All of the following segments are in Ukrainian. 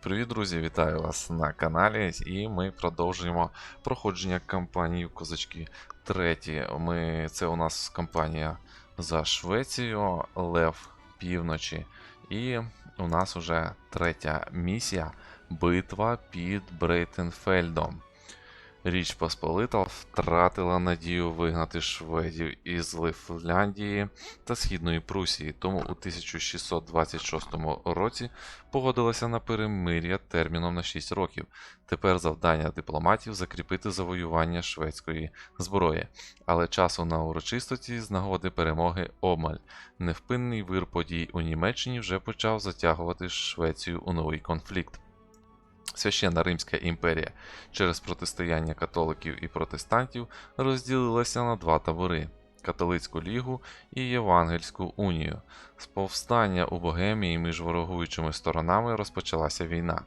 Привіт-привіт, друзі! Вітаю вас на каналі. І ми продовжуємо проходження кампанії Козачки 3. Ми, Це у нас кампанія за Швецією, Лев Півночі. І у нас уже третя місія битва під Брейтенфельдом. Річ Посполита втратила надію вигнати шведів із Лифляндії та Східної Прусії, тому у 1626 році погодилася на перемир'я терміном на 6 років. Тепер завдання дипломатів закріпити завоювання шведської зброї, але часу на урочистості з нагоди перемоги обмаль. Невпинний вир подій у Німеччині вже почав затягувати Швецію у новий конфлікт. Священна Римська імперія через протистояння католиків і протестантів розділилася на два табори католицьку лігу і Євангельську унію. З повстання у Богемії між ворогуючими сторонами розпочалася війна.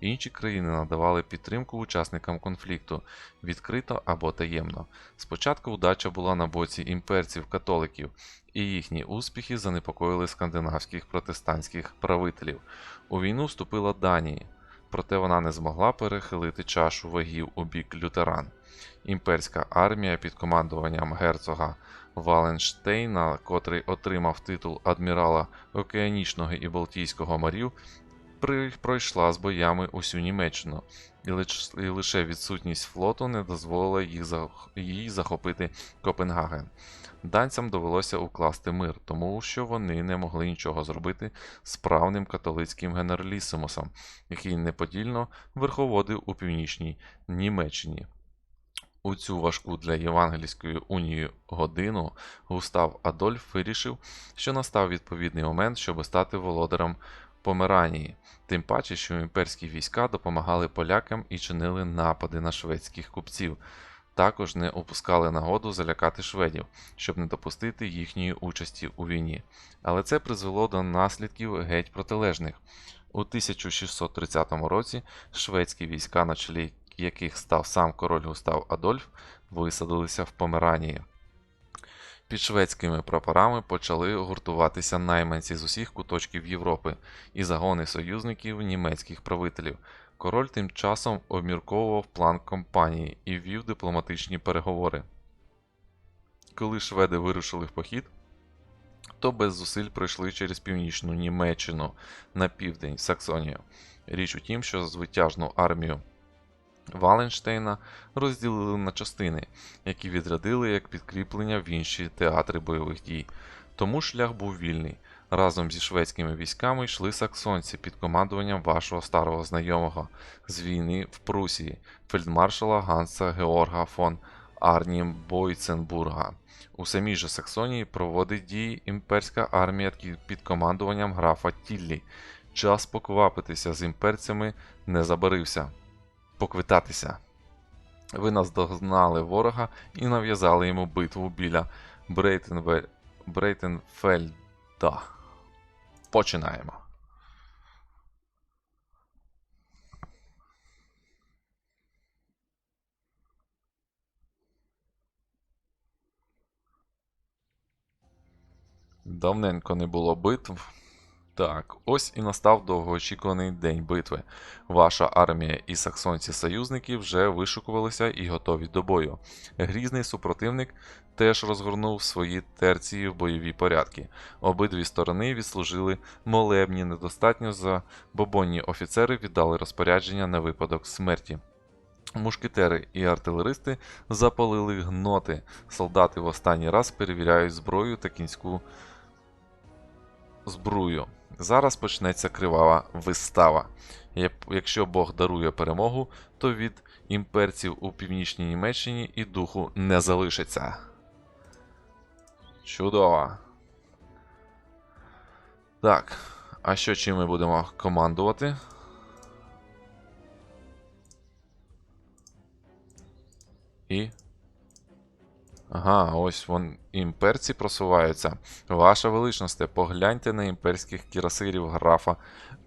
Інші країни надавали підтримку учасникам конфлікту відкрито або таємно. Спочатку удача була на боці імперців-католиків, і їхні успіхи занепокоїли скандинавських протестантських правителів. У війну вступила Данія проте вона не змогла перехилити чашу вагів у бік лютеран. Імперська армія під командуванням герцога Валенштейна, котрий отримав титул адмірала Океанічного і Балтійського морів, пройшла з боями усю Німеччину, і лише відсутність флоту не дозволила їй захопити Копенгаген. Данцям довелося укласти мир, тому що вони не могли нічого зробити з правним католицьким генералісимусом, який неподільно верховодив у північній Німеччині. У цю важку для Євангельської унії годину Густав Адольф вирішив, що настав відповідний момент, щоб стати володарем Померанії, тим паче, що імперські війська допомагали полякам і чинили напади на шведських купців також не опускали нагоду залякати шведів, щоб не допустити їхньої участі у війні. Але це призвело до наслідків геть протилежних. У 1630 році шведські війська, на чолі яких став сам король Густав Адольф, висадилися в Померанії. Під шведськими прапорами почали гуртуватися найманці з усіх куточків Європи і загони союзників німецьких правителів. Король тим часом обмірковував план кампанії і вів дипломатичні переговори. Коли шведи вирушили в похід, то без зусиль пройшли через північну Німеччину на південь Саксонію. Річ у тім, що звитяжну армію Валенштейна розділили на частини, які відрядили як підкріплення в інші театри бойових дій. Тому шлях був вільний. Разом зі шведськими військами йшли саксонці під командуванням вашого старого знайомого з війни в Прусії, фельдмаршала Ганса Георга фон Арнім Бойценбурга. У самій же Саксонії проводить дії імперська армія під командуванням графа Тіллі. Час поквапитися з імперцями не забарився. Поквитатися. Ви наздогнали ворога і нав'язали йому битву біля Брейтенве... Брейтенфельда. Починаємо. Давненько не було битв. Так, ось і настав довгоочікуваний день битви. Ваша армія і саксонці-союзники вже вишукувалися і готові до бою. Грізний супротивник теж розгорнув свої терції в бойові порядки. Обидві сторони відслужили молебні, недостатньо забобонні офіцери віддали розпорядження на випадок смерті. Мушкетери і артилеристи запалили гноти. Солдати в останній раз перевіряють зброю та кінську збрую. Зараз почнеться кривава вистава. Якщо Бог дарує перемогу, то від імперців у північній Німеччині і духу не залишиться. Чудово. Так. А що чим ми будемо командувати? І. Ага, ось вон імперці просуваються. Ваша величність, погляньте на імперських кірасирів графа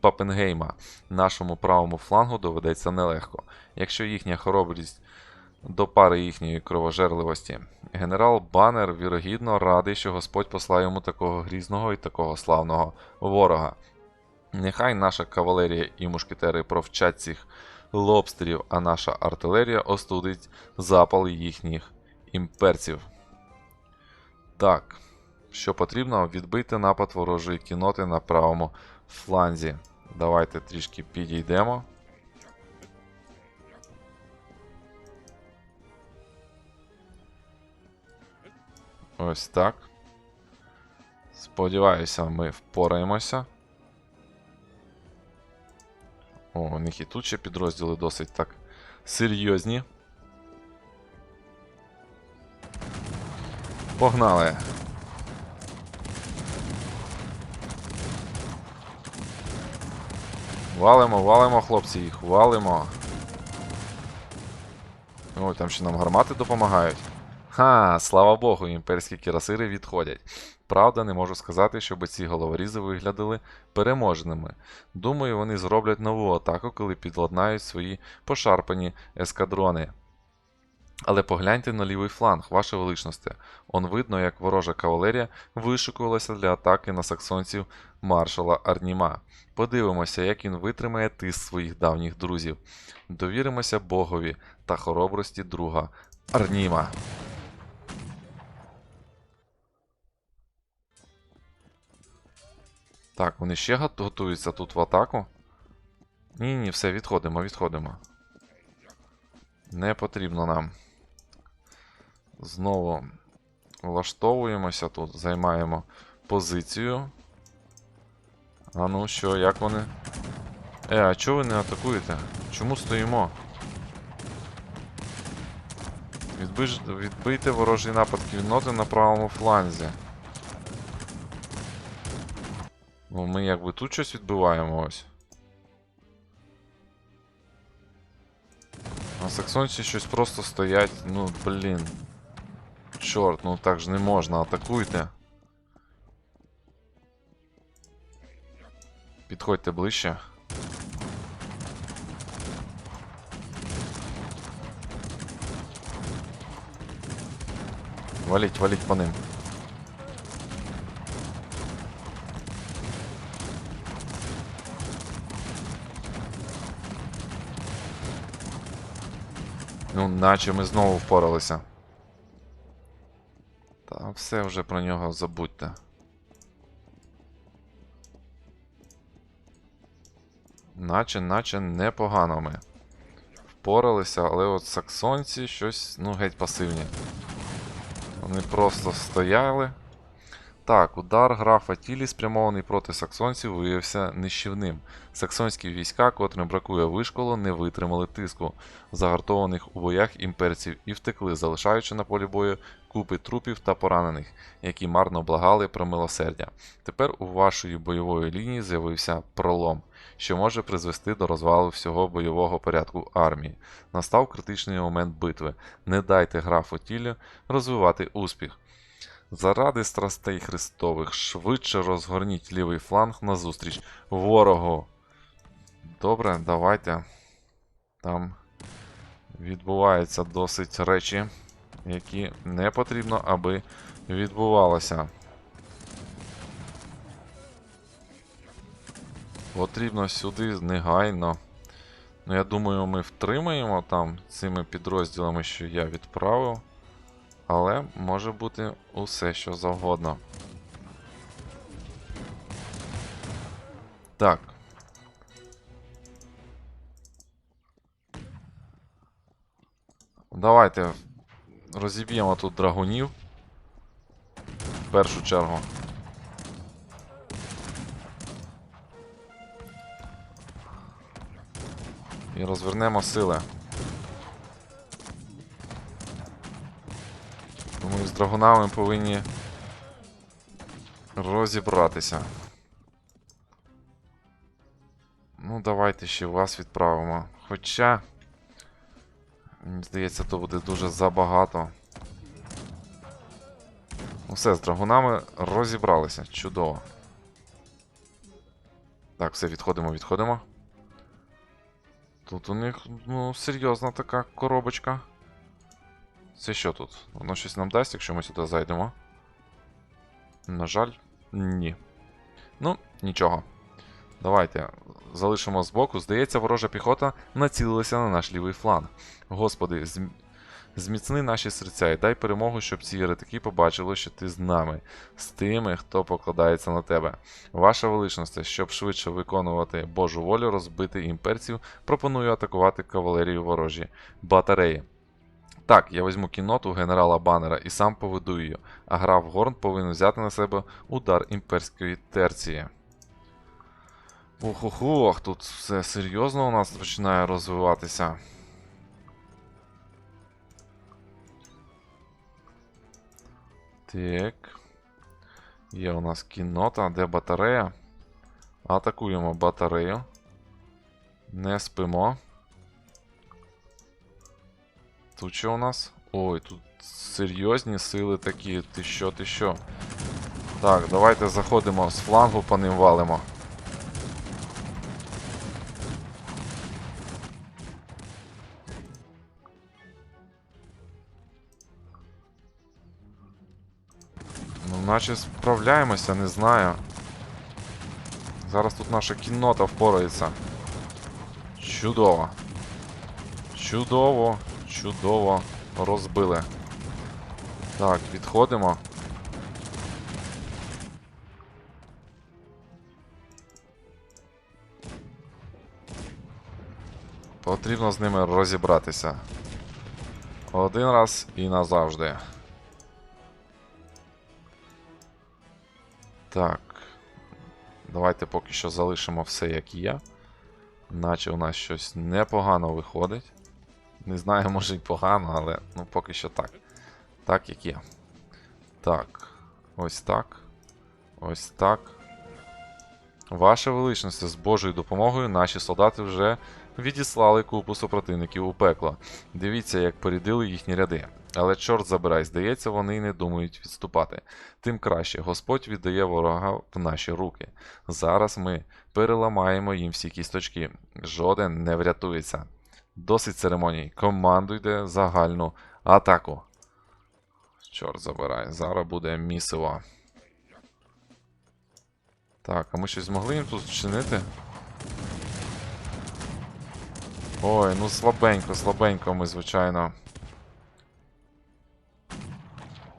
Папенгейма. Нашому правому флангу доведеться нелегко. Якщо їхня хоробрість до пари їхньої кровожерливості. Генерал Баннер, вірогідно, радий, що Господь послав йому такого грізного і такого славного ворога. Нехай наша кавалерія і мушкетери провчать цих лобстерів, а наша артилерія остудить запал їхніх імперців. Так, що потрібно, відбити напад ворожої кіноти на правому фланзі. Давайте трішки підійдемо. Ось так. Сподіваюся, ми впораємося. О, у них і тут ще підрозділи досить так серйозні. Погнали. Валимо, валимо, хлопці, їх валимо. Ой, там ще нам гармати допомагають. Ха, слава Богу, імперські кірасири відходять. Правда, не можу сказати, щоб ці головорізи виглядали переможними. Думаю, вони зроблять нову атаку, коли підладнають свої пошарпані ескадрони. Але погляньте на лівий фланг, ваше величносте. Он видно, як ворожа кавалерія вишикувалася для атаки на саксонців маршала Арніма. Подивимося, як він витримає тиск своїх давніх друзів. Довіримося Богові та хоробрості друга Арніма. Так, вони ще готуються тут в атаку. Ні, ні, все, відходимо, відходимо. Не потрібно нам. Знову влаштовуємося тут, займаємо позицію. А ну що, як вони? Е, а чого ви не атакуєте? Чому стоїмо? Відбиж... Відбийте ворожий напад кінноти на правому фланзі. Ну, ми якби тут щось відбиваємо ось. А саксонці щось просто стоять. Ну, блін. Чорт, ну так ж не можна, атакуйте. Підходьте ближче. Валіть, валіть по ним. Ну, наче ми знову впоралися. Все вже про нього забудьте. Наче, наче непогано ми. Впоралися, але от саксонці щось, ну, геть пасивні. Вони просто стояли. Так, удар графа Тілі, спрямований проти саксонців, виявився нищівним. Саксонські війська, котрим бракує вишколу, не витримали тиску загартованих у боях імперців і втекли, залишаючи на полі бою купи трупів та поранених, які марно благали про милосердя. Тепер у вашої бойової лінії з'явився пролом, що може призвести до розвалу всього бойового порядку армії. Настав критичний момент битви. Не дайте графу Тілі розвивати успіх. Заради страстей Христових швидше розгорніть лівий фланг назустріч ворогу. Добре, давайте. Там відбуваються досить речі, які не потрібно, аби відбувалося. Потрібно сюди негайно. Ну, я думаю, ми втримаємо там цими підрозділами, що я відправив. Але може бути усе що завгодно. Так. Давайте розіб'ємо тут драгунів. В першу чергу. І розвернемо сили. Думаю, з драгунами повинні розібратися. Ну, давайте ще вас відправимо. Хоча. Мені здається, то буде дуже забагато. Ну все, з драгунами розібралися. Чудово. Так, все, відходимо, відходимо. Тут у них, ну, серйозна така коробочка. Це що тут? Воно щось нам дасть, якщо ми сюди зайдемо? На жаль, ні. Ну, нічого. Давайте залишимо збоку. Здається, ворожа піхота націлилася на наш лівий фланг. Господи, зм... зміцни наші серця і дай перемогу, щоб ці еретики побачили, що ти з нами, з тими, хто покладається на тебе. Ваша величність, щоб швидше виконувати Божу волю, розбити імперців, пропоную атакувати кавалерію ворожі батареї. Так, я візьму кінноту генерала Баннера і сам поведу її, а граф Горн повинен взяти на себе удар імперської терції. Ох, ох, тут все серйозно у нас починає розвиватися. Так. Є у нас кіннота, де батарея? Атакуємо батарею. Не спимо. Тут що у нас? Ой, тут серйозні сили такі. Ти що, ти що? Так, давайте заходимо з флангу, по ним валимо. Ну, наче справляємося, не знаю. Зараз тут наша кіннота впорається. Чудово. Чудово, чудово. Розбили. Так, відходимо. Потрібно з ними розібратися. Один раз і назавжди. Так. Давайте поки що залишимо все як є. Наче у нас щось непогано виходить. Не знаю, може й погано, але ну поки що так. Так, як є. Так. Ось так. Ось так. Ваша величність, з Божою допомогою наші солдати вже відіслали купу супротивників у пекло. Дивіться, як порядили їхні ряди. Але чорт забирай, здається, вони не думають відступати. Тим краще, Господь віддає ворога в наші руки. Зараз ми переламаємо їм всі кісточки. Жоден не врятується. Досить церемоній. Командуйте загальну атаку. Чорт забирай, зараз буде місиво. Так, а ми щось змогли їм тут вчинити? Ой, ну слабенько, слабенько ми, звичайно.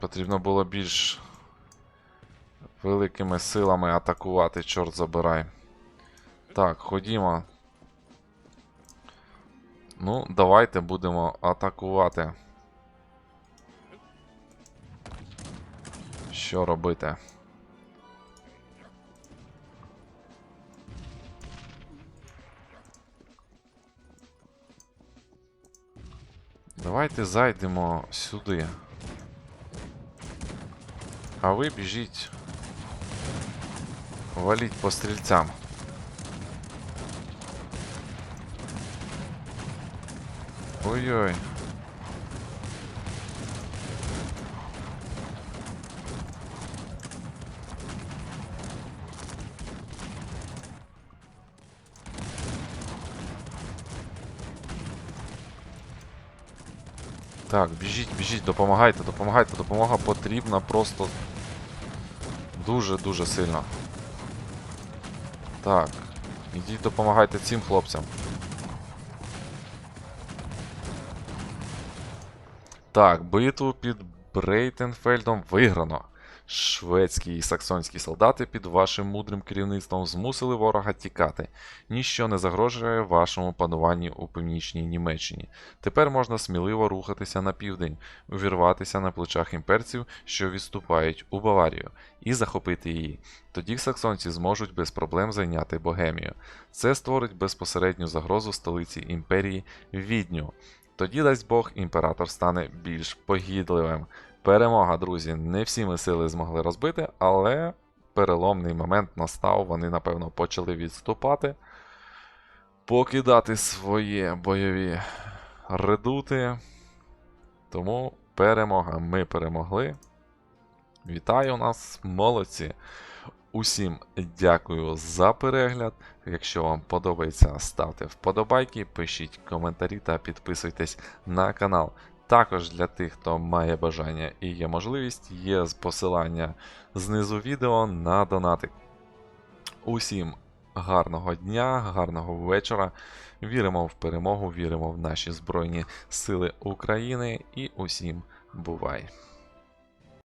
Потрібно було більш великими силами атакувати, чорт забирай. Так, ходімо. Ну, давайте будемо атакувати. Що робити? Давайте зайдемо сюди. А ви біжіть. Валіть по стрільцям. Ой-ой. Так, біжіть, біжіть, допомагайте, допомагайте, допомога потрібна просто дуже-дуже сильно. Так, ідіть допомагайте цим хлопцям. Так, битву під Брейтенфельдом виграно. Шведські і саксонські солдати під вашим мудрим керівництвом змусили ворога тікати. Ніщо не загрожує вашому пануванню у північній Німеччині. Тепер можна сміливо рухатися на південь, увірватися на плечах імперців, що відступають у Баварію, і захопити її. Тоді саксонці зможуть без проблем зайняти Богемію. Це створить безпосередню загрозу столиці імперії Відню. Тоді, дасть Бог, імператор стане більш погідливим. Перемога, друзі, не всі ми сили змогли розбити, але переломний момент настав. Вони, напевно, почали відступати, покидати свої бойові редути. Тому перемога. Ми перемогли. Вітаю нас, молодці! Усім дякую за перегляд. Якщо вам подобається, ставте вподобайки, пишіть коментарі та підписуйтесь на канал. Також для тих, хто має бажання і є можливість, є посилання знизу відео на донатик. Усім гарного дня, гарного вечора. Віримо в перемогу, віримо в наші Збройні Сили України і усім бувай!